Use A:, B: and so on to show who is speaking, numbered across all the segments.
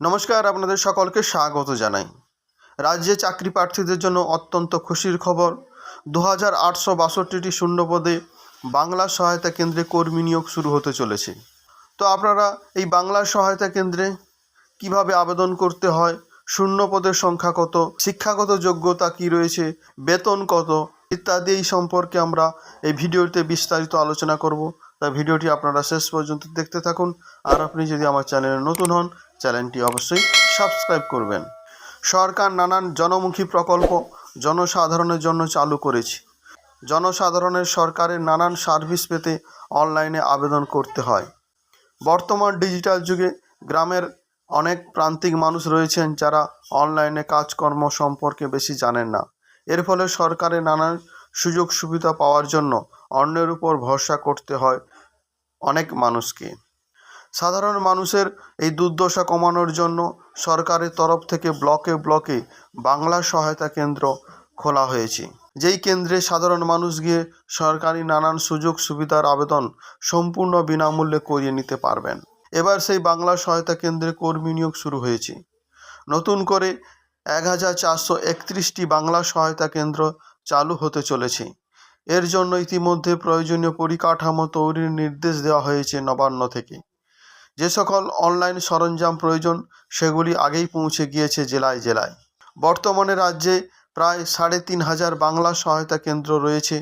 A: নমস্কার, আপনাদের সকলকে স্বাগত জানাই। রাজ্যে চাকরি প্রার্থীদের জন্য অত্যন্ত খুশির খবর। দু হাজার আটশো বাষট্টিটি শূন্যপদে বাংলা সহায়তা কেন্দ্রে কর্মী নিয়োগ শুরু হতে চলেছে। তো আপনারা এই বাংলা সহায়তা কেন্দ্রে কীভাবে আবেদন করতে হয়? শূন্য পদের সংখ্যা কত? শিক্ষাগত যোগ্যতা কি রয়েছে? বেতন কত? ইত্যাদি এই সম্পর্কে আমরা এই ভিডিওতে বিস্তারিত আলোচনা করব। তাই ভিডিওটি আপনারা শেষ পর্যন্ত দেখতে থাকুন। আর আপনি যদি আমার চ্যানেলে নতুন হন চ্যানেলটি অবশ্যই সাবস্ক্রাইব করবেন। সরকার নানান জনমুখী প্রকল্প জনসাধারণের জন্য চালু করেছে। জনসাধারণের সরকারের নানান সার্ভিস পেতে অনলাইনে আবেদন করতে হয়। বর্তমান ডিজিটাল যুগে গ্রামের অনেক প্রান্তিক মানুষ রয়েছেন যারা অনলাইনে কাজকর্ম সম্পর্কে বেশি জানেন না। এর ফলে সরকারের নানান সুযোগ সুবিধা পাওয়ার জন্য অন্যের উপর ভরসা করতে হয় অনেক মানুষকে। সাধারণ মানুষের এই দুর্দশা কমানোর জন্য সরকারের তরফ থেকে ব্লকে ব্লকে বাংলা সহায়তা কেন্দ্র খোলা হয়েছে। যেই কেন্দ্রে সাধারণ মানুষ গিয়ে সরকারি নানান সুযোগ সুবিধার আবেদন সম্পূর্ণ বিনামূল্যে করিয়ে নিতে পারবেন। এবার সেই বাংলা সহায়তা কেন্দ্রে কর্মী নিয়োগ শুরু হয়েছে। নতুন করে এক হাজার চারশো একত্রিশটি বাংলা সহায়তা কেন্দ্র চালু হতে চলেছে। এর জন্য ইতিমধ্যে প্রয়োজনীয় পরিকাঠামো তৈরির নির্দেশ দেওয়া হয়েছে নবান্ন থেকে। যে সকল অনলাইন সরঞ্জাম প্রয়োজন, সেগুলি আগেই পৌঁছে গিয়েছে জেলায় জেলায়। বর্তমানে রাজ্যে প্রায় সাড়ে তিন হাজার বাংলা সহায়তা কেন্দ্র রয়েছে।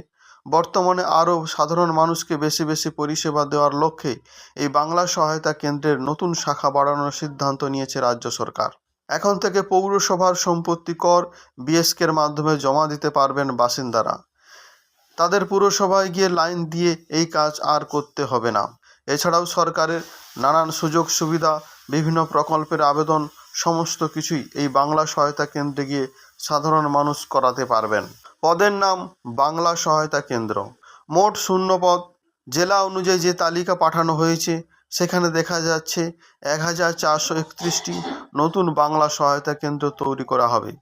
A: বর্তমানে আরও সাধারণ মানুষকে বেশি বেশি পরিষেবা দেওয়ার লক্ষ্যে এই বাংলা সহায়তা কেন্দ্রের নতুন শাখা বাড়ানোর সিদ্ধান্ত নিয়েছে রাজ্য সরকার। এখন থেকে পৌরসভার সম্পত্তি কর বিএসকের মাধ্যমে জমা দিতে পারবেন বাসিন্দারা। তাদের পুরসভায় গিয়ে লাইন দিয়ে এই কাজ আর করতে হবে না। এছাড়াও সরকারের নানান সুযোগ সুবিধা, বিভিন্ন প্রকল্পের আবেদন, সমস্ত কিছুই এই বাংলা সহায়তা কেন্দ্রে গিয়ে সাধারণ মানুষ করাতে পারবেন। পদের নাম বাংলা সহায়তা কেন্দ্র। মোট শূন্য পদ। জেলা অনুযায়ী যে তালিকা পাঠানো হয়েছে, সেখানে দেখা যাচ্ছে এক হাজার চারশো একত্রিশটি নতুন বাংলা সহায়তা কেন্দ্র তৈরি করা হবে।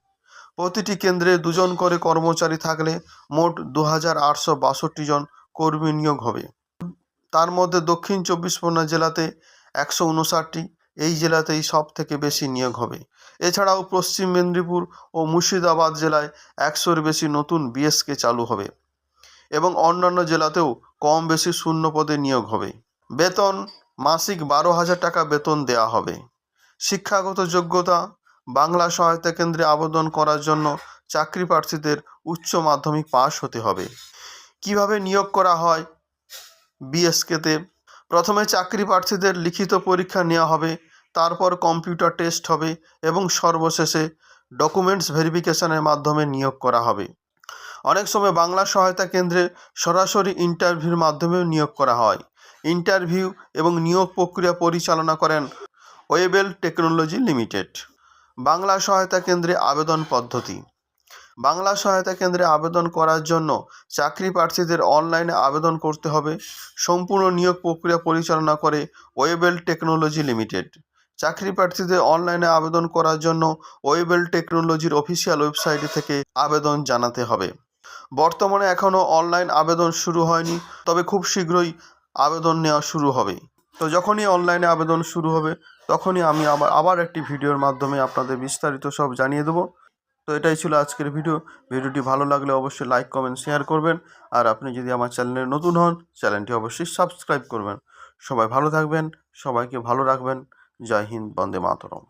A: প্রতিটি কেন্দ্রে দুজন করে কর্মচারী থাকলে মোট দু হাজার আটশো বাষট্টি জন কর্মী নিয়োগ হবে। তার মধ্যে দক্ষিণ চব্বিশ পরগনা জেলাতে একশো উনষাটটি এই জেলাতেই সব থেকে বেশি নিয়োগ হবে। এছাড়াও পশ্চিম মেদিনীপুর ও মুর্শিদাবাদ জেলায় একশোর বেশি নতুন বিএসকে চালু হবে এবং অন্যান্য জেলাতেও কম বেশি শূন্য পদে নিয়োগ হবে। বেতন, মাসিক বারো হাজার টাকা বেতন দেওয়া হবে। শিক্ষাগত যোগ্যতা, বাংলা সহায়তা কেন্দ্রে আবেদন করার জন্য চাকরি প্রার্থীদের উচ্চ মাধ্যমিক পাশ হতে হবে। কীভাবে নিয়োগ করা হয় বিএসকেতে প্রথমে চাকরি প্রার্থীদের লিখিত পরীক্ষা নেওয়া হবে, তারপর কম্পিউটার টেস্ট হবে এবং সর্বশেষে ডকুমেন্টস ভেরিফিকেশনের মাধ্যমে নিয়োগ করা হবে। অনেক সময় বাংলা সহায়তা কেন্দ্রে সরাসরি ইন্টারভিউর মাধ্যমেও নিয়োগ করা হয়। ইন্টারভিউ এবং নিয়োগ প্রক্রিয়া পরিচালনা করেন ওয়েবেল টেকনোলজি লিমিটেড, বাংলা সহায়তা কেন্দ্রে আবেদন পদ্ধতি। বাংলা সহায়তা কেন্দ্রে আবেদন করার জন্য চাকরি প্রার্থীদের অনলাইনে আবেদন করতে হবে। সম্পূর্ণ নিয়োগ প্রক্রিয়া পরিচালনা করে ওয়েবেল টেকনোলজি লিমিটেড চাকরি প্রার্থীদের অনলাইনে আবেদন করার জন্য ওয়েবেল টেকনোলজির অফিসিয়াল ওয়েবসাইট থেকে আবেদন জানাতে হবে। বর্তমানে এখনও অনলাইন আবেদন শুরু হয়নি, তবে খুব শীঘ্রই আবেদন নেওয়া শুরু হবে। তো যখনই অনলাইনে আবেদন শুরু হবে, তখনই আমি আবার আবার একটি ভিডিওর মাধ্যমে আপনাদের বিস্তারিত সব জানিয়ে দেবো। তো এটাই ছিল আজকের ভিডিও। ভিডিওটি ভালো লাগলে অবশ্যই লাইক, কমেন্ট, শেয়ার করবেন। আর আপনি যদি আমার চ্যানেলে নতুন হন, চ্যানেলটি অবশ্যই সাবস্ক্রাইব করবেন। সবাই ভালো থাকবেন, সবাইকে ভালো রাখবেন। জয় হিন্দ, বন্দে মাতরম।